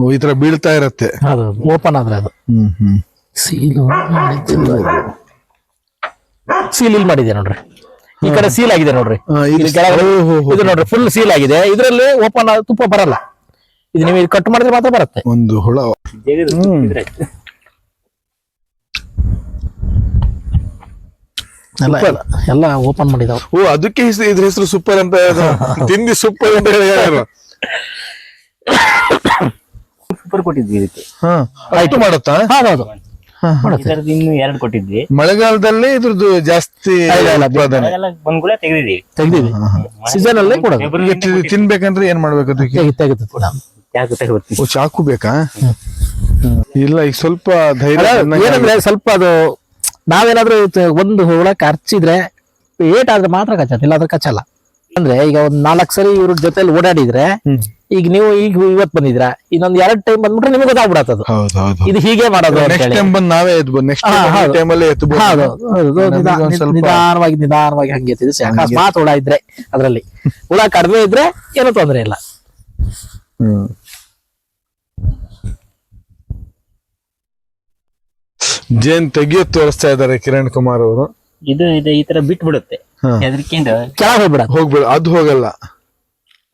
ಓ, ಈ ತರ ಬೀಳ್ತಾ ಇರತ್ತೆ. ಅದು ಓಪನ್ ಆದ್ರೆ ಅದು. ಹ್ಮ್ ಹ್ಮ್. ಸೀಲು ಸೀಲ್ ಇಲ್ಲಿ ಮಾಡಿದೆ ನೋಡ್ರಿ? ಈ ಕಡೆ ಸೀಲ್ ಆಗಿದೆ ನೋಡ್ರಿ. ಆ, ಇದು- ಇಲ್ಲಿ ಕೆಳಗಡೆ ನೋಡ್ರಿ ಫುಲ್ ಸೀಲ್ ಆಗಿದೆ. ಇದರಲ್ಲಿ ಓಪನ್ ತುಪ್ಪ ಬರಲ್ಲ. ಇದು ನೀವು ಕಟ್ ಮಾಡಿದ್ರೆ ಮಾತ್ರ ಬರುತ್ತೆ. ಒಂದು ಹುಳ. ಎಲ್ಲ ಓಪನ್ ಮಾಡಿದಾವೆ. ಓ ಅದಕ್ಕೆ ಇದ್ರ ಹೆಸರು ಸೂಪರ್ ಅಂತ. ತಿಂದಿ ಸೂಪರ್ ಅಂತ ಹೇಳಿ ಯಾರು? ಸೂಪರ್ ಕೊಟ್ಟಿದ್ವಿ ಇದಕ್ಕೆ. ಅಷ್ಟು ಮಾಡತ್ತಾ? ಹೌದೌದು ಇದರದ್ದು ಇನ್ನು ಎರಡು ಕೊಟ್ಟಿದ್ವಿ. ಮಳೆಗಾಲದಲ್ಲಿ ಇದ್ರದ್ದು ಜಾಸ್ತಿ ಬಂದ್ಗಳೇ ತೆಗೆದಿದ್ದೀವಿ. ಸೀಸನ್ ಅಲ್ಲೇ ತಿನ್ಬೇಕಂದ್ರೆ ಏನ್ ಮಾಡ್ಬೇಕು ಅದಕ್ಕೆ? ತೆಗೆದು ಚಾಕು ಬೇಕಾ ಇಲ್ಲ ಈಗ ಸ್ವಲ್ಪ ಧೈರ್ಯ ಏನಂದ್ರೆ ಸ್ವಲ್ಪ ಅದು ನಾವೇನಾದ್ರೂ ಒಂದು ಹುಳ ಹರ್ಚಿದ್ರೆ ಏಟ್ ಆದ್ರೆ ಮಾತ್ರ ಕಚ್ಚತ್ತೆ ಅದ್ರ ಕಚ್ಚಲ್ಲ. ಅಂದ್ರೆ ಈಗ ಒಂದ್ ನಾಲ್ಕು ಸರಿ ಇವ್ರ ಜೊತೆಲಿ ಓಡಾಡಿದ್ರೆ. ಈಗ ನೀವು ಈಗ ಇವತ್ ಬಂದಿದ್ರ ಇನ್ನೊಂದ್ ಎರಡ್ ಟೈಮ್ ಬಂದ್ಬಿಟ್ರೆ ನಿಮಗೆ ಗೊತ್ತಾಗ್ಬಿಡತ್ತದು ಹೌದು ಹೌದು. ಇದು ಹೀಗೆ ಮಾಡೋದು ನೆಕ್ಸ್ಟ್ ಟೈಮ್ ಬಂದ್ ನಾವೇ ನಿಧಾನವಾಗಿ ನಿಧಾನವಾಗಿ ಹಂಗೆ ಎತ್ತಿದ್ರೆ ಅಕಸ್ಮಾತ್ ಹುಳ ಇದ್ರೆ ಅದ್ರಲ್ಲಿ. ಹುಳ ಕಡಿಮೆ ಇದ್ರೆ ಏನೂ ತೊಂದ್ರೆ ಇಲ್ಲ. ಹ್ಮ್. ಜೇನ್ ತೆಗಿಯೋ ತೋರಿಸ್ತಾ ಇದ್ದಾರೆ ಕಿರಣ್ ಕುಮಾರ್ ಅವರು. ಇದು ಇದೆ ಈ ತರ ಬಿಟ್ಬಿಡುತ್ತೆ. ಕೆಳಗೆ ಹೋಗ್ಬಿಡ ಹೋಗ್ಬೇಡ ಅದು ಹೋಗಲ್ಲ.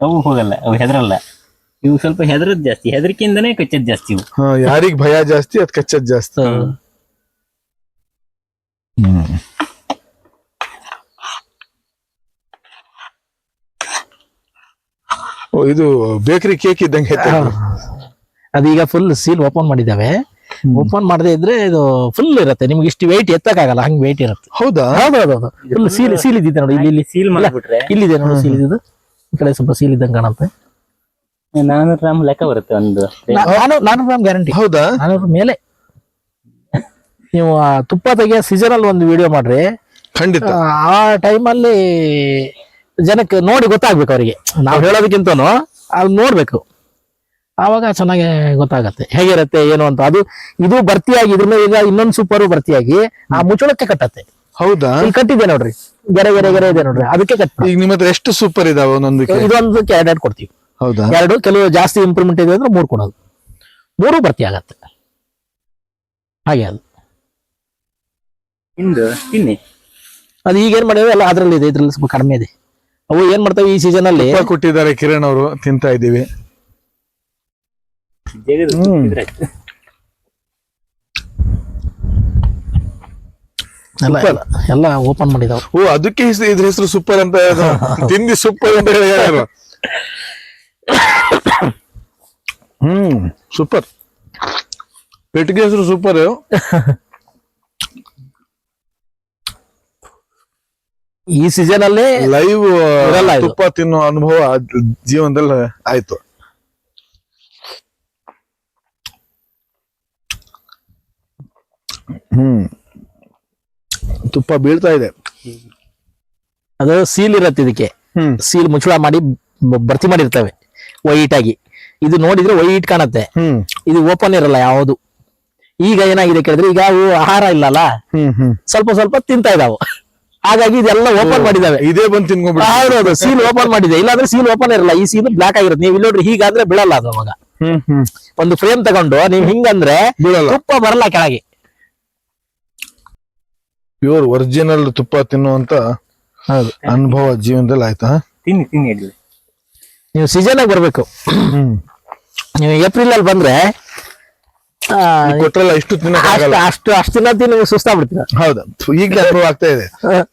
ಅವು ಹೋಗಲ್ಲ ಅವು ಹೆದರಲ್ಲ. ಇವು ಸ್ವಲ್ಪ ಹೆದರದ್ ಜಾಸ್ತಿ ಹೆದರಿಕೆಯಿಂದನೇ ಕಚ್ಚದ್ ಜಾಸ್ತಿ ಇವು. ಹಾ ಯಾರಿಗ್ ಭಯ ಜಾಸ್ತಿ ಅದ್ ಕಚ್ಚದ್ ಜಾಸ್ತಿ. ಓ ಇದು ಬೇಕರಿ ಕೇಕ್ ಇದ್ದಂಗೆ ಐತೆ ಅದೀಗ ಫುಲ್ ಸೀಲ್ ಓಪನ್ ಮಾಡಿದ್ದಾವೆ. ಓಪನ್ ಮಾಡದೇ ಇದ್ರೆ ಇದು ಫುಲ್ ಇರುತ್ತೆ. ನಿಮ್ಗೆ ಇಷ್ಟು ವೆಯ್ಟ್ ಎತ್ತಕ್ಕಾಗಲ್ಲ ಹಂಗ್ ವೆಯ್ಟ್ ಇರುತ್ತೆ. ಹೌದಾ? ಹೌದೌದು ಫುಲ್ ಸೀಲ್ ಸೀಲ್ ಇದ್ದಿದೆ ನೋಡಿ ಇಲ್ಲಿ ಇಲ್ಲಿ. ಸೀಲ್ ಮಾಡ್ಬಿಟ್ರೆ? ಇಲ್ಲಿದೆ ನೋಡಿ ಸೀಲ್ ಇದ್ದು ಈ ಕಡೆ ಸ್ವಲ್ಪ ಸೀಲ್ ಇದ್ದಂಗೆ ಕಾಣುತ್ತೆ. ನಾನೂರು ಗ್ರಾಮ್ ಲೆಕ್ಕ ಬರುತ್ತೆ ಒಂದು. ನಾನು ನಾನು ಗ್ರಾಮ್ ಗ್ಯಾರಂಟಿ ಹೌದಾ? ನಾನೂರು ಮೇಲೆ. ನೀವು ಆ ತುಪ್ಪ ತೆಗಿಯೋ ಸೀಸನ್ ಅಲ್ಲಿ ಒಂದು ವಿಡಿಯೋ ಮಾಡ್ರಿ. ಖಂಡಿತ. ಆ, ಆ ಟೈಮಲ್ಲಿ ಜನಕ್ಕೆ ನೋಡಿ ಗೊತ್ತಾಗ್ಬೇಕು ಅವರಿಗೆ. ನಾವು ಹೇಳೋದಕ್ಕಿಂತನೂ? ಅದು ನೋಡ್ಬೇಕು. ಆವಾಗ ಚೆನ್ನಾಗಿ ಗೊತ್ತಾಗತ್ತೆ. ಹೇಗಿರತ್ತೆ ಏನು ಅಂತ. ಅದು ಇದು ಭರ್ತಿಯಾಗಿ ಇದ್ರ ಮೇಲೆ ಈಗ ಇನ್ನೊಂದು ಸೂಪರು ಭರ್ತಿಯಾಗಿ ಆ ಮುಚ್ಚಳಕ್ಕೆ ಕಟ್ಟತ್ತೆ. ಹೌದಾ? ಇಲ್ಲಿ ಕಟ್ಟಿದೆ ನೋಡ್ರಿ. ಗೆರೆ ಗೆರೆ ಗೆರೆ ಇದೆ ನೋಡ್ರಿ. ಅದಕ್ಕೆ ಕಟ್ಟಿ ಈಗ ನಿಮ್ಮ ಹತ್ರ ಎಷ್ಟು ಸೂಪರ್ ಇದಾವೆ ಒಂದೊಂದಕ್ಕೆ ಇದೊಂದಕ್ಕೆ ಎರಡೆರಡು ಕೊಡ್ತೀವಿ. ಹೌದಾ? ಎರಡು ಕೆಲವು ಜಾಸ್ತಿ ಇಂಪ್ರೂವ್ಮೆಂಟ್ ಇದೆ ಅಂದ್ರೆ ಮೂರು ಕೊಡೋದು. ಮೂರು ಭರ್ತಿ ಆಗತ್ತೆ. ಹಾಗೆ ಅದು. ಹಿಂದೆ ಇನ್ನಿ. ಅದು ಈಗ ಏನ್ ಮಾಡಿದ್ರೆ ಎಲ್ಲ ಅದ್ರಲ್ಲಿ ಇದೆ. ಇದ್ರಲ್ಲಿ ಸ್ವಲ್ಪ ಕಡಿಮೆ ಇದೆ. ಅವು ಏನ್ ಮಾಡ್ತಾವೆ ಈ ಸೀಸನ್ ಅಲ್ಲಿ? ತುಪ್ಪ ಕೊಟ್ಟಿದ್ದಾರೆ ಕಿರಣ್ ಅವರು ತಿಂತಾ ಇದೀವಿ ಜಗದು ಹ್ಮ್. ಎಲ್ಲ ಎಲ್ಲ- ಓಪನ್ ಮಾಡಿದಾವ್. ಓ ಅದಕ್ಕೆ ಹೆಸ್- ಇದ್ರ ಹೆಸರು ಸೂಪರ್ ಅಂತ. ತಿಂದಿ ಸೂಪರ್ ಅಂತ ಹೇಳಿ ಹ್ಮ್ ಸೂಪರ್ ಪೆಟ್ಟಿಗೆ ಹೆಸರು ಸೂಪರ್ ಈ ಸೀಸನ್ ಅಲ್ಲಿ ಲೈವ್. ತುಪ್ಪ ತಿನ್ನೋ ಅನುಭವ ಜೀವನದಲ್ಲಿ ಆಯ್ತು. ಹ್ಮ್. ತುಪ್ಪ ಬೀಳ್ತಾ ಇದೆ. ಅದು ಸೀಲ್ ಇರತ್ತೆ ಇದಕ್ಕೆ. ಸೀಲ್ ಮುಚ್ಚಳ ಮಾಡಿ ಭರ್ತಿ ಮಾಡಿರ್ತವೆ. ವೈಟ್ ಆಗಿ. ಇದು ನೋಡಿದ್ರೆ ವೈಟ್ ಕಾಣತ್ತೆ. ಇದು ಓಪನ್ ಇರಲ್ಲ ಯಾವುದು. ಈಗ ಏನಾಗಿದೆ ಕೇಳಿದ್ರೆ ಈಗ ಅವು ಆಹಾರ ಇಲ್ಲಲ್ಲ. ಸ್ವಲ್ಪ ಸ್ವಲ್ಪ ತಿಂತಾ ಇದಾವು. ಹಾಗಾಗಿ ಇದೆಲ್ಲ ಓಪನ್ ಮಾಡಿದಾವೆ. ಇದೇ ಬಂದು ತಿನ್ಕೊಂಡ್ಬಿಟ್ಟು ಸೀಲ್ ಓಪನ್ ಮಾಡಿದೆ. ಇಲ್ಲಾಂದ್ರೆ ಸೀಲ್ ಓಪನ್ ಇರಲ್ಲ. ಈ ಸೀಲ್ ಬ್ಲಾಕ್ ಆಗಿರುತ್ತೆ. ನೀವು ಇಲ್ಲಿ ನೋಡ್ರಿ ಹೀಗಾದ್ರೆ ಬೀಳಲ್ಲ ಅದು ಅವಾಗ. ಒಂದು ಫ್ರೇಮ್ ತಗೊಂಡು ನೀವು ಹಿಂಗಂದ್ರೆ ತುಪ್ಪ ಬರಲ್ಲ ಕೆಳಗೆ. ಪ್ಯೂರ್ ಒರಿಜಿನಲ್ ತುಪ್ಪ ತಿನ್ನುವಂತ ಹೌದು. ಅನುಭವ ಜೀವನದಲ್ಲಿ ಆಯ್ತಾ? ತಿನ್ನಿ ತಿನ್ನಿ ಇಲ್ಲಿ ನೀವು ಸೀಸನ್ ಆಗಿ ಬರ್ಬೇಕು. ಹ್ಮ್. ನೀವು ಏಪ್ರಿಲ್ ಅಲ್ಲಿ ಬಂದ್ರೆ ಕೊಟ್ರಲ್ಲ ಇಷ್ಟು ಅಷ್ಟು ತಿನ್ನಕ್ಕಾಗಲ್ಲ ಅಷ್ಟು ಅಷ್ಟು ದಿನ ತಿನ್ನು ನೀವು ಸುಸ್ತಾಗ್ಬಿಡ್ತೀರ? ಹೌದಾ. ಈಗಲೇ ಅನುಭವ ಆಗ್ತಾ ಇದೆ.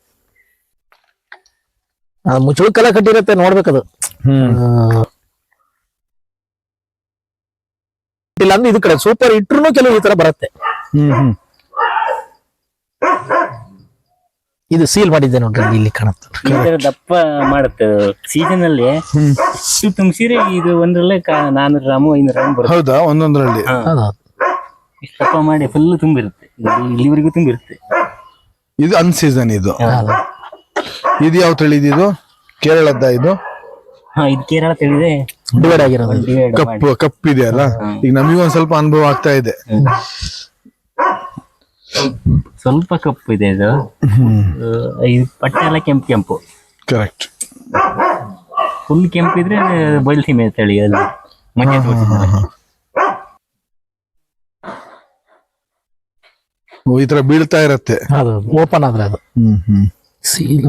ಮುಚ್ಚಳಕ್ಕೆಲ್ಲ ಕಟ್ಟಿರುತ್ತೆ ನೋಡ್ಬೇಕದು ಇಲ್ಲ ಅಂದ್ರೆ ಇದು ಕಡೆ ಸೂಪರ್ ಇಟ್ರು ಕೆಲವು ಈ ತರ ಬರುತ್ತೆ. ಹ್ಮ್ ಹ್ಮ್. ಇದು ಸೀಲ್ ಮಾಡಿದ್ದೆ ನೋಡ್ರಿ ಇಲ್ಲಿ ಕಾಣುತ್ತೆ. ಈ ತರ ದಪ್ಪ ಮಾಡುತ್ತೆ. ಸೀಸನ್ ಅಲ್ಲಿ ತುಂಬ ತುಂಬಿಸಿದ್ರೆ ಇದು ಒಂದ್ರಲ್ಲೇ ಕಾ- ನಾನೂರು ಗ್ರಾಮು ಐನೂರು ಗ್ರಾಮ್ ಬರುತ್ತೆ. ಹೌದಾ? ಒಂದೊಂದ್ರಲ್ಲಿ. ಇಷ್ಟು ದಪ್ಪ ಮಾಡಿ ಫುಲ್ ತುಂಬಿರುತ್ತೆ. ಇದು ಇಲ್ಲಿವರೆಗೂ ತುಂಬಿರುತ್ತೆ. ಇದು ಅನ್ಸೀಸನ್ ಇದು. ಇದು ಯಾವ ತಳಿ ಇದು? ಕೇರಳದ ಇದು? ಹಾ ಇದು ಕೇರಳ ತಿಳಿದೆ. ಡಿವೈಡ್ ಆಗಿರೋದು. ಡಿವೈಡ್ ಕಪ್ಪು ಕಪ್ಪು ಇದೆಯಲ್ಲ ಈಗ ನಮಗೂ ಒಂದ್ ಸ್ವಲ್ಪ ಅನುಭವ ಆಗ್ತಾ ಇದೆ. ಸ್ವಲ್ಪ ಕಪ್ಪು ಇದೆ ಇದು. ಇದು ಪಟ್ಟೆ ಎಲ್ಲ ಕೆಂಪು. ಕೆಂಪು ಕರೆಕ್ಟ್ ಫುಲ್ ಕೆಂಪಿದ್ರೆ ಬಯಲ್ಸೀಮೆ ತಳಿ ಅಲ್ಲಿ. ಮನೆ ಈ ತರ ಬೀಳ್ತಾ ಇರತ್ತೆ. ಅದು ಓಪನ್ ಆದ್ರೆ ಅದು. ಸೀಲ್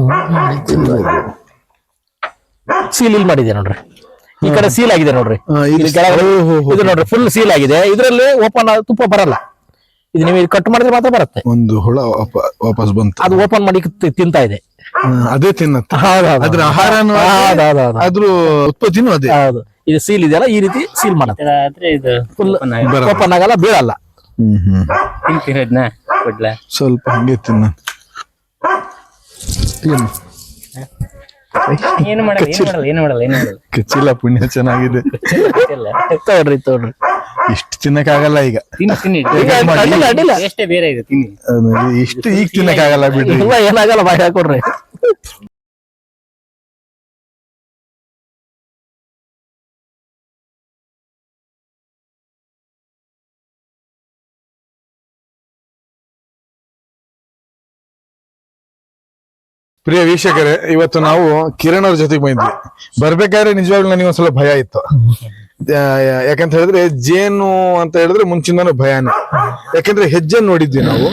ಸೀಲ್ ಇಲ್ಲಿ ಮಾಡಿದೆ ನೋಡ್ರಿ. ಈ ಕಡೆ ಸೀಲ್ ಆಗಿದೆ ನೋಡ್ರಿ. ಇದು ನೋಡ್ರಿ ಫುಲ್ ಸೀಲ್ ಆಗಿದೆ. ಇದರಲ್ಲಿ ಓಪನ್ ತುಪ್ಪ ಬರಲ್ಲ. ಇದು ನೀವು ಕಟ್ ಮಾಡಿದ್ರೆ ಮಾತ್ರ ಬರುತ್ತೆ. ಒಂದು ಹುಳ ವಾಪ- ವಾಪಸ್ ಬಂತು. ಅದು ಓಪನ್ ಮಾಡಿ ತಿಂತಾ ಇದೆ. ಅದೇ ತಿನ್ನತ್ತೆ. ಹೌದೌದು. ಅದ್ರ ಉತ್ಪತ್ತಿನೂ ಅದೇ. ಹೌದು. ಇದು ಸೀಲ್ ಇದೆಯಲ್ಲ ಈ ರೀತಿ ಸೀಲ್ ಮಾಡುತ್ತೆ. ಫುಲ್. ಓಪನ್ ಆಗಲ್ಲ. ಬೀಳಲ್ಲ. ಸ್ವಲ್ಪ ಹಂಗೆ ತಿನ್ನ. ಏನು ಏನು ಮಾಡಲ್ಲ ಏನು ಮಾಡಲ್ಲ ಏನು ಮಾಡಲ್ಲ. ಕಚ್ಚಿಲ್ಲ ಪುಣ್ಯ ಚೆನ್ನಾಗಿದೆ. ತೋಡ್ರಿ ತಗೊಳ್ರಿ ತಗೊಳ್ರಿ ಇಷ್ಟು ತಿನ್ನಕ್ಕಾಗಲ್ಲ ಈಗ. ತಿನ್ನಿ ತಿನ್ನಿ. ಈಗ ಅಡ್ಡಿಲ್ಲ ಅಡ್ಡಿಲ್ಲ ಎಷ್ಟೇ ಬೇರೆ ಇದೆ ತಿನ್ನಿ. ಆಮೇಲೆ ಇಷ್ಟು ಈಗ ತಿನ್ನಕ್ಕಾಗಲ್ಲ ಬಿಡ್ರಿ. ಇಲ್ಲ ಏನಾಗಲ್ಲ ಬಾಯಿ ಹಾಕೊಡ್ರಿ. ಪ್ರಿಯ ವೀಕ್ಷಕರೇ ಇವತ್ತು ನಾವು ಕಿರಣ್ ಅವ್ರ ಜೊತೆಗೆ ಬಂದ್ವಿ. ಬರ್ಬೇಕಾದ್ರೆ ನಿಜವಾಗ್ಲೂ ನನಗೆ ಒಂದ್ಸಲ ಭಯ ಇತ್ತು. ಯಾಕಂತ ಹೇಳಿದ್ರೆ ಜೇನು ಅಂತ ಹೇಳಿದ್ರೆ ಮುಂಚಿನ ಭಯಾನೇ. ಯಾಕಂದ್ರೆ ಹೆಜ್ಜೆ ನೋಡಿದ್ವಿ ನಾವು.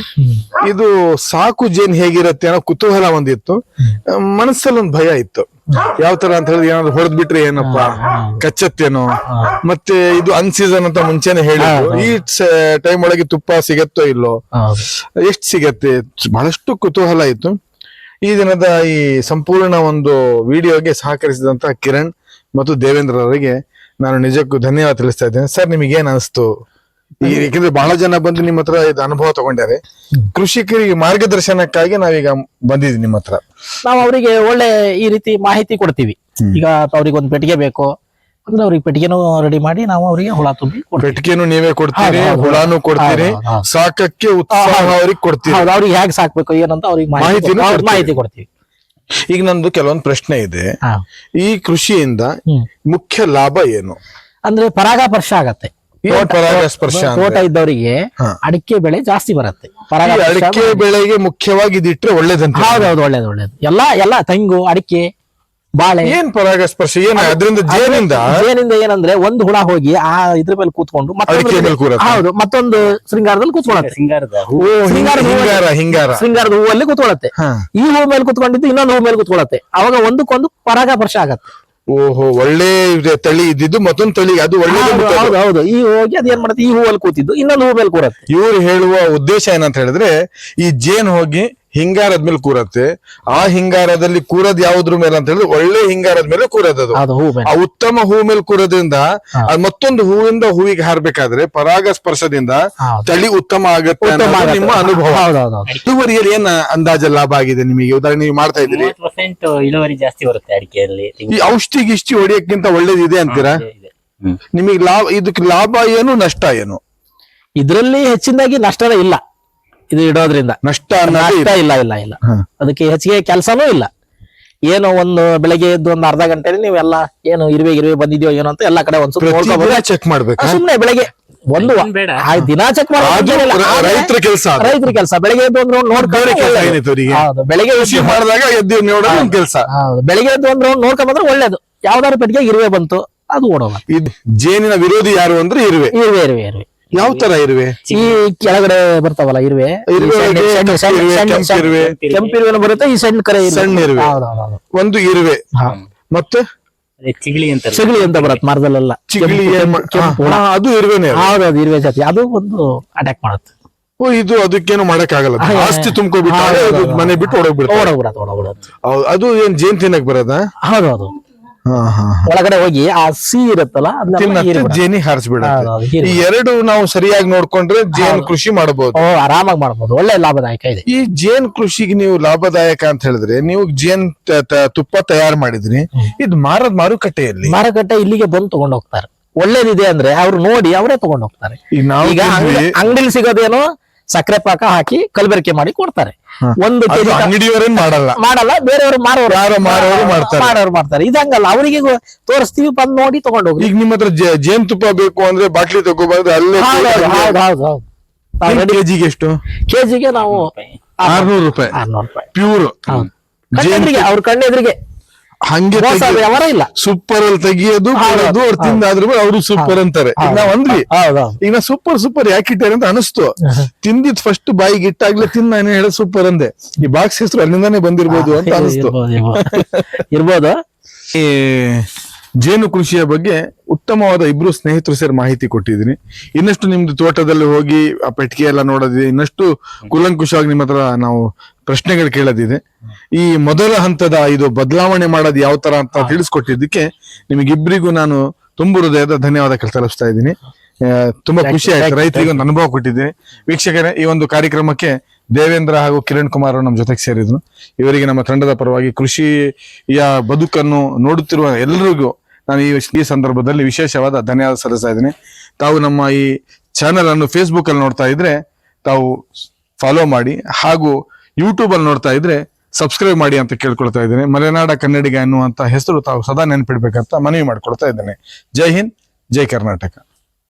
ಇದು ಸಾಕು ಜೇನ್ ಹೇಗಿರುತ್ತೆ ಅನ್ನೋ ಕುತೂಹಲ ಒಂದಿತ್ತು. ಮನಸ್ಸಲ್ಲಿ ಒಂದು ಭಯ ಇತ್ತು. ಯಾವ ತರ ಅಂತ ಹೇಳಿದ್ರೆ ಏನಾದ್ರು ಹೊಡೆದ್ ಬಿಟ್ರೆ ಏನಪ್ಪಾ ಕಚ್ಚತ್ತೇನೋ? ಮತ್ತೆ ಇದು ಅನ್ಸೀಸನ್ ಅಂತ ಮುಂಚೆನೆ ಹೇಳಿದ್ರು. ಈ ಟೈಮ್ ಒಳಗೆ ತುಪ್ಪ ಸಿಗತ್ತೋ ಇಲ್ಲೋ? ಎಷ್ಟ್ ಎಷ್ಟು ಸಿಗತ್ತೆ? ಬಹಳಷ್ಟು ಕುತೂಹಲ ಇತ್ತು. ಈ ದಿನದ ಈ ಸಂಪೂರ್ಣ ಒಂದು ವಿಡಿಯೋಗೆ ಸಹಕರಿಸಿದಂತ ಕಿರಣ್ ಮತ್ತು ದೇವೇಂದ್ರ ಅವರಿಗೆ ನಾನು ನಿಜಕ್ಕೂ ಧನ್ಯವಾದ ತಿಳಿಸ್ತಾ ಇದ್ದೇನೆ. ಸರ್ ನಿಮಗೆ ಏನ್ ಅನಿಸ್ತು? ಈ ಯಾಕಂದ್ರೆ ಬಹಳ ಜನ ಬಂದು ನಿಮ್ಮ ಹತ್ರ ಇದು ಅನುಭವ ತಗೊಂಡಾರೆ. ಕೃಷಿಕರಿಗೆ ಮಾರ್ಗದರ್ಶನಕ್ಕಾಗಿ ನಾವೀಗ ಬಂದಿದ್ವಿ ನಿಮ್ಮ ಹತ್ರ. ನಾವು ಅವರಿಗೆ ಒಳ್ಳೆ ಈ ರೀತಿ ಮಾಹಿತಿ ಕೊಡ್ತೀವಿ. ಈಗ ಅವ್ರಿಗೆ ಒಂದು ಪೆಟ್ಟಿಗೆ ಬೇಕು. ಅಂದ್ರೆ ಅವ್ರಿಗೆ ಪೆಟ್ಟಿಗೆನೂ ರೆಡಿ ಮಾಡಿ ನಾವು ಅವರಿಗೆ ಹುಳ ತುಂಬಿ ಕೊಡ್ತೀವಿ. ಪೆಟ್ಟಿಗೆನು ನೀವೇ ಕೊಡ್ತೀರಿ. ಹುಳಾನು ಕೊಡ್ತೀರಿ. ಹೌದು. ಸಾಕಕ್ಕೆ ಉತ್ಸಾಹ ಅವ್ರಿಗೆ ಕೊಡ್ತೀರಿ. ಹೌದು ಅವ್ರಿಗೆ ಹೇಗೆ ಸಾಕ್ಬೇಕು ಏನಂತ ಅವ್ರಿಗೆ ಮಾಹಿತಿ ಮಾಹಿತಿನೂ ಕೊಡ್ತೀವಿ. ಮಾಹಿತಿ ಕೊಡ್ತೀವಿ. ಈಗ ನಂದು ಕೆಲವೊಂದು ಪ್ರಶ್ನೆ ಇದೆ. ಹಾ. ಈ ಕೃಷಿಯಿಂದ ಮುಖ್ಯ ಲಾಭ ಏನು? ಅಂದ್ರೆ ಪರಾಗಸ್ಪರ್ಶ ಆಗತ್ತೆ. ಏನ್ ಪರಾಗಸ್ಪರ್ಶ ತೋಟ ಇದ್ದವರಿಗೆ ಅಡಿಕೆ ಬೆಳೆ ಜಾಸ್ತಿ ಬರುತ್ತೆ. ಈ ಪರಾಗಸ್ಪರ್ಶ ಅಡಿಕೆ ಬೆಳೆಗೆ ಮುಖ್ಯವಾಗಿ ಇದಿಟ್ರೆ ಒಳ್ಳೇದಂತ. ಹೌದೌದು ಒಳ್ಳೇದು ಒಳ್ಳೇದು. ಎಲ್ಲಾ ಎಲ್ಲಾ ತೆಂಗು ಅಡಿಕೆ ಬಾಳೆ. ಏನ್ ಪರಾಗಸ್ಪರ್ಶ? ಏನ್ ಅದರಿಂದ ಜೇನಿಂದ? ಜೇನಿಂದ ಏನಂದ್ರೆ ಒಂದು ಹುಳ ಹೋಗಿ ಆ ಇದ್ರ ಮೇಲೆ ಕೂತ್ಕೊಂಡು ಮತ್ತೊಂದು. ಹೌದು ಮತ್ತೊಂದು ಶೃಂಗಾರದಲ್ಲಿ ಕೂತ್ಕೊಳ್ಳುತ್ತೆ. ಓ, ಹಿಂಗ- ಹಿಂಗಾರ. ಹೂವು- ಶೃಂಗಾರದ ಹೂವಲ್ಲಿ ಕೂತ್ಕೊಳ್ಳುತ್ತೆ. ಹಾ. ಈ ಹೂ ಮೇಲೆ ಕೂತ್ಕೊಂಡಿದ್ದು ಇನ್ನೊಂದು ಹೂ ಮೇಲೆ ಕೂತ್ಕೊಳ್ಳುತ್ತೆ. ಅವಾಗ ಒಂದಕ್ಕೊಂದು ಪರಾಗಸ್ಪರ್ಶ ಆಗತ್ತೆ. ಓಹೋ ಒಳ್ಳೆ ಇದೆ ತಳಿ ಇದ್ದಿದ್ದು ಮತ್ತೊಂದು ತಳಿ ಅದು ಒಳ್ಳೆ ಹೌದು. ಹೌದು ಈ ಹೋಗಿ ಅದೇನ್ ಏನ್ ಮಾಡುತ್ತೆ? ಈ ಹೂವಲ್ಲಿ ಕೂತಿದ್ದು ಇನ್ನೊಂದು ಹೂ ಮೇಲೆ ಕೂರತ್ತೆ. ಇವ್ರು ಹೇಳುವ ಉದ್ದೇಶ ಏನಂತ ಹೇಳಿದ್ರೆ ಈ ಜೇನ್ ಹೋಗಿ ಹಿಂಗಾರದ ಮೇಲೆ ಕೂರತ್ತೆ. ಆ ಹಿಂಗಾರದಲ್ಲಿ ಕೂರದ್ ಯಾವ್ದ್ರ ಮೇಲೆ ಅಂತ ಹೇಳಿದ್ರೆ ಒಳ್ಳೆ ಹಿಂಗಾರದ ಮೇಲೆ ಕೂರದದು ಅದು. ಹೂ ಮೇಲೆ. ಆ ಉತ್ತಮ ಹೂ ಮೇಲೆ ಕೂರೋದ್ರಿಂದ ಅದ್ ಮತ್ತೊಂದು ಹೂವಿಂದ ಹೂವಿಗೆ ಹಾರ್ಬೇಕಾದ್ರೆ ಪರಾಗಸ್ಪರ್ಶದಿಂದ ಹೌದು. ತಳಿ ಉತ್ತಮ ಆಗತ್ತೆ ಉತ್ತಮ ಅನ್ನೋದು ಆಗತ್ತೆ. ನಿಮ್ಮ ಅನುಭವ. ಹೌದೌದು. ಇಳುವರಿಯಲ್ಲಿ ಏನ್ ಅಂದಾಜ ಲಾಭ ಆಗಿದೆ ನಿಮಗೆ? ಉದಾಹರಣೆ ನೀವು ಮಾಡ್ತಾ ಇದ್ದೀರಿ. ಮೂವತ್ತು ಪರ್ಸೆಂಟ್ ಇಳುವರಿ ಜಾಸ್ತಿ ಬರುತ್ತೆ ಅಡಿಕೆಯಲ್ಲಿ. ಈ ಔಷಧಿ ಗಿಷ್ಟಿ ಹೊಡಿಯಕ್ಕಿಂತ ಒಳ್ಳೇದಿದೆ ಅಂತೀರಾ? ಇದೆ. ನಿಮಗೆ ಲಾಭ ಇದಕ್ಕೆ ಲಾಭ ಏನು ನಷ್ಟ ಏನು? ಇದರಲ್ಲಿ ಹೆಚ್ಚಿನದಾಗಿ ನಷ್ಟನೇ ಇಲ್ಲ. ಇದು ಇಡೋದ್ರಿಂದ. ನಷ್ಟ ಅನ್ನೋದು ನಷ್ಟ ಇಲ್ಲ ಇಲ್ಲ ಇಲ್ಲ. ಹಾ. ಅದಕ್ಕೆ ಹೆಚ್ಚಿಗೆ ಕೆಲಸನೂ ಇಲ್ಲ. ಏನೋ ಒಂದು ಬೆಳಗ್ಗೆ ಎದ್ದು ಒಂದು ಅರ್ಧ ಗಂಟೆ ನೀವೆಲ್ಲ ಏನು ಇರುವೆ ಇರುವೆ ಬಂದಿದ್ಯೋ ಏನೋ ಅಂತ ಎಲ್ಲಾ ಕಡೆ ಒಂದ್ ಸುತ್ತ ಪ್ರತಿ ದಿನ ಚೆಕ್ ಮಾಡ್ಬೇಕಾ ಆ, ಸುಮ್ನೆ ಬೆಳಗ್ಗೆ ಒಂದು ಅದನ್ ಬೇಡ. ಆ, ದಿನ ಚೆಕ್ ಅದು ರ- ರೈತರ ಕೆಲಸ ಅದು. ರೈತರ ಕೆಲಸ. ಬೆಳಗ್ಗೆ ಎದ್ದು ಒಂದು ನೋಡ್ಕೊಂಡ್ರೆ ಬೇರೆ ಕೆಲಸ ಒಳ್ಳೇದು. ಏನಿತ್ತು ಅವರಿಗೆ? ಹೌದು ಬೆಳಗ್ಗೆ ಕೃಷಿ ಎದ್ದು- ಮಾಡಿದಾಗ ಎದ್ದು ನೋಡೋದು ಒಂದ್ ಕೆಲಸ. ಹೌದು ಬೆಳಗ್ಗೆ ಎದ್ದು ಒಂದು ರೌಂಡ್ ನೋಡ್ಕೊಂಡ್ ಬಂದ್ರೆ ಒಳ್ಳೇದು. ಯಾವ್ದಾದ್ರು ಪೆಟ್ಟಿಗೆ ಇರುವೆ ಬಂತು ಅದು ಓಡೋಗ ಇದು ಜೇನಿನ ವಿರೋಧಿ ಯಾರು ಅಂದ್ರೆ ಇರುವೆ. ಇರುವೆ ಇರುವೆ ಇರುವೆ. ಯಾವ ತರ ಇರುವೆ? ಈ ಕೆಳಗಡೆ ಬರ್ತಾವಲ್ಲ ಇರುವೆ? ಕೆಂಪಿರುವೆ ಇರುವೆ ಇರುವೆ, ಇರುವೆ. ಬರುತ್ತೆ ಈ ಸಣ್ಣ ಕರೆ ಇರುವೆ. ಸಣ್ಣ ಇರುವೆ. ಹೌದು, ಹೌದು, ಹೌದು. ಒಂದು ಇರುವೆ. ಮತ್ತೆ? ಅದೇ ಚಿಗಳಿ ಅಂತ ಚಿಗಳಿ ಅಂತ ಬರುತ್ತೆ ಮರದಲ್ಲೆಲ್ಲ ಚಿಗಳಿ ಅದು ಇರುವೆನೆ ಅದು. ಹೌದೌದು ಇರುವೆ ಜಾತಿ. ಅದು ಒಂದು ಅಟ್ಯಾಕ್ ಮಾಡುತ್ತೆ. ಓ ಇದು ಅದಕ್ಕೇನು ಮಾಡಕ್ ಆಗಲ್ಲ ಆಸ್ತಿ ತುಂಬ್ಕೊಬಿಟ್ಟು ಹೌದು, ಹೌದು, ಹೌದು. ಮನೆ ಬಿಟ್ಟು ಓಡೋಗ್ಬಿಡ್ತಾರೆ ಓಡೋಗ್ಬಿಡತ್ತೆ ಹೌದು, ಅದು ಏನ್ ಜೇನ್ ತಿನ್ನಕ್ ಬರೋದಾ ಹೌದು ಹಾ ಹಾ ಒಳಗಡೆ ಹೋಗಿ ಆ ಸಿ ಇರುತ್ತಲ್ಲ. ಜೇನಿ ಹಾರಿಸ್ಬಿಡತ್ತೆ. ಹೌದು, ಹೌದು, ಹೀರಿ ಈ ಎರಡು ನಾವು ಸರಿಯಾಗಿ ನೋಡ್ಕೊಂಡ್ರೆ ಜೇನ್ ಕೃಷಿ ಮಾಡಬಹುದು ಆರಾಮಾಗಿ ಮಾಡಬಹುದು ಒಳ್ಳೆ ಲಾಭದಾಯಕ ಇದೆ. ಈ ಜೇನ್ ಕೃಷಿಗೆ ನೀವು ಲಾಭದಾಯಕ ಅಂತ ಹೇಳಿದ್ರೆ ನೀವು ಜೇನ್ ತುಪ್ಪ ತಯಾರು ಮಾಡಿದ್ರಿ. ಇದು ಮಾರದ್ ಮಾರುಕಟ್ಟೆಯಲ್ಲಿ. ಮಾರುಕಟ್ಟೆ ಇಲ್ಲಿಗೆ ಬಂದು ತಗೊಂಡು ಹೋಗ್ತಾರೆ. ಒಳ್ಳೇದಿದೆ ಅಂದ್ರೆ ಅವ್ರು ನೋಡಿ ಅವರೇ ತಗೊಂಡು ಹೋಗ್ತಾರೆ. ಈಗ ಅಂಗಡಿಲಿ ಸಿಗೋದೇನು ಸಕ್ಕರೆ ಪಾಕ ಹಾಕಿ ಕಲಬೆರಕೆ ಮಾಡಿ ಕೊಡ್ತಾರೆ. ಒಂದು ಕೆಜಿ ಅಂಗಡಿಯವರೇನ್ ಮಾಡಲ್ಲ. ಮಾಡಲ್ಲ ಬೇರೆಯವರು ಮಾರೋರು ಯಾರೋ ಮಾರೋರು ಮಾಡ್ತಾರೆ. ಮಾರೋರು ಮಾಡ್ತಾರೆ. ಇದಂಗಲ್ಲ ಅವರಿಗೆ ತೋರಿಸ್ತೀವಿ ಬಂದ್ ನೋಡಿ ತಗೊಂಡು ಹೋಗಿ ಈಗ ನಿಮ್ಮ ಹತ್ರ ಜೇನ್ ತುಪ್ಪ ಬೇಕು ಅಂದ್ರೆ ಬಾಟ್ಲಿ ತಗೋಬಾರ್ದು ಅಲ್ಲೇ ಹೌದು ಹೌದು ಹೌದು ಹೌದು ಕೆಜಿಗೆ ಎಷ್ಟು? ಕೆಜಿಗೆ ನಾವು ಆರ್ನೂರು ರೂಪಾಯಿ. ಆರ್ನೂರು ರೂಪಾಯಿ. ಪ್ಯೂರ್. ಅವ್ರ ಕಣ್ಣೆದ್ರಿಗೆ. ಹಂಗೆ ವ್ಯವಹಾರ ಇಲ್ಲ. ಸೂಪರ್ ಅಲ್ಲಿ ತೆಗಿಯೋದು ಕೊಡೋದು ಅವ್ರು ತಿಂದಾದ್ರು ಅವರು ಸೂಪರ್ ಅಂತಾರೆ. ಈಗ ನಾವ್ ಅಂದ್ವಿ ಈಗ ನಾ ಸೂಪರ್ ಸೂಪರ್ ಯಾಕೆ ಇಟ್ಟಾರೆ ಅಂತ ಅನಿಸ್ತು. ತಿಂದಿದ್ ಫಸ್ಟ್ ಬಾಯಿಗೆ ಇಟ್ಟಾಗ್ಲೇ ತಿಂದ ನಾನು ಹೇಳ ಸೂಪರ್ ಅಂದೆ. ಈ ಬಾಕ್ಸ್ ಹೆಸರು ಅಲ್ಲಿಂದಾನೇ ಬಂದಿರ್ಬೋದು ಅಂತ ಅನಿಸ್ತು. ಇರ್ಬೋದ ಜೇನು ಕೃಷಿಯ ಬಗ್ಗೆ ಉತ್ತಮವಾದ ಇಬ್ರು ಸ್ನೇಹಿತರು ಸೇರಿ ಮಾಹಿತಿ ಕೊಟ್ಟಿದ್ದೀನಿ. ಇನ್ನಷ್ಟು ನಿಮ್ದು ತೋಟದಲ್ಲಿ ಹೋಗಿ ಆ ಪೆಟ್ಟಿಗೆ ಎಲ್ಲ ನೋಡೋದಿದೆ. ಇನ್ನಷ್ಟು ಕುಲಂಕುಷವಾಗಿ ನಿಮ್ಮ ಹತ್ರ ನಾವು ಪ್ರಶ್ನೆಗಳು ಕೇಳೋದಿದೆ. ಈ ಮೊದಲ ಹಂತದ ಇದು ಬದಲಾವಣೆ ಮಾಡೋದು ಯಾವ ತರ ಅಂತ ತಿಳಿಸ್ಕೊಟ್ಟಿದ್ದಕ್ಕೆ ನಿಮಗಿಬ್ಬರಿಗೂ ನಾನು ತುಂಬ ಹೃದಯದ ಧನ್ಯವಾದ ತಲುಪಿಸ್ತಾ ಇದ್ದೀನಿ. ತುಂಬಾ ಖುಷಿ ಆಯ್ತು. ರೈತರಿಗೆ ಒಂದು ಅನುಭವ ಕೊಟ್ಟಿದ್ದೀನಿ ವೀಕ್ಷಕರೇ ಈ ಒಂದು ಕಾರ್ಯಕ್ರಮಕ್ಕೆ ದೇವೇಂದ್ರ ಹಾಗೂ ಕಿರಣ್ ಕುಮಾರ್ ನಮ್ಮ ಜೊತೆಗೆ ಸೇರಿದ್ರು. ಇವರಿಗೆ ನಮ್ಮ ತಂಡದ ಪರವಾಗಿ ಕೃಷಿಯ ಬದುಕನ್ನು ನೋಡುತ್ತಿರುವ ಎಲ್ಲರಿಗೂ ನಾನು ಈ ಈ ಸಂದರ್ಭದಲ್ಲಿ ವಿಶೇಷವಾದ ಧನ್ಯವಾದ ಸಲ್ಲಿಸ್ತಾ ಇದ್ದೀನಿ. ತಾವು ನಮ್ಮ ಈ ಚಾನೆಲ್ ಅನ್ನು ಫೇಸ್ಬುಕ್ ಅಲ್ಲಿ ನೋಡ್ತಾ ಇದ್ರೆ ತಾವು ಫಾಲೋ ಮಾಡಿ ಹಾಗೂ ಯೂಟ್ಯೂಬ್ ಅಲ್ಲಿ ನೋಡ್ತಾ ಇದ್ರೆ ಸಬ್ಸ್ಕ್ರೈಬ್ ಮಾಡಿ ಅಂತ ಕೇಳ್ಕೊಳ್ತಾ ಇದ್ದೀನಿ. ಮಲೆನಾಡ ಕನ್ನಡಿಗ ಅನ್ನುವಂತ ಹೆಸರು ತಾವು ಸದಾ ನೆನಪಿಡ್ಬೇಕಂತ ಮನವಿ ಮಾಡ್ಕೊಳ್ತಾ ಇದ್ದೇನೆ. ಜೈ ಹಿಂದ್, ಜೈ ಕರ್ನಾಟಕ.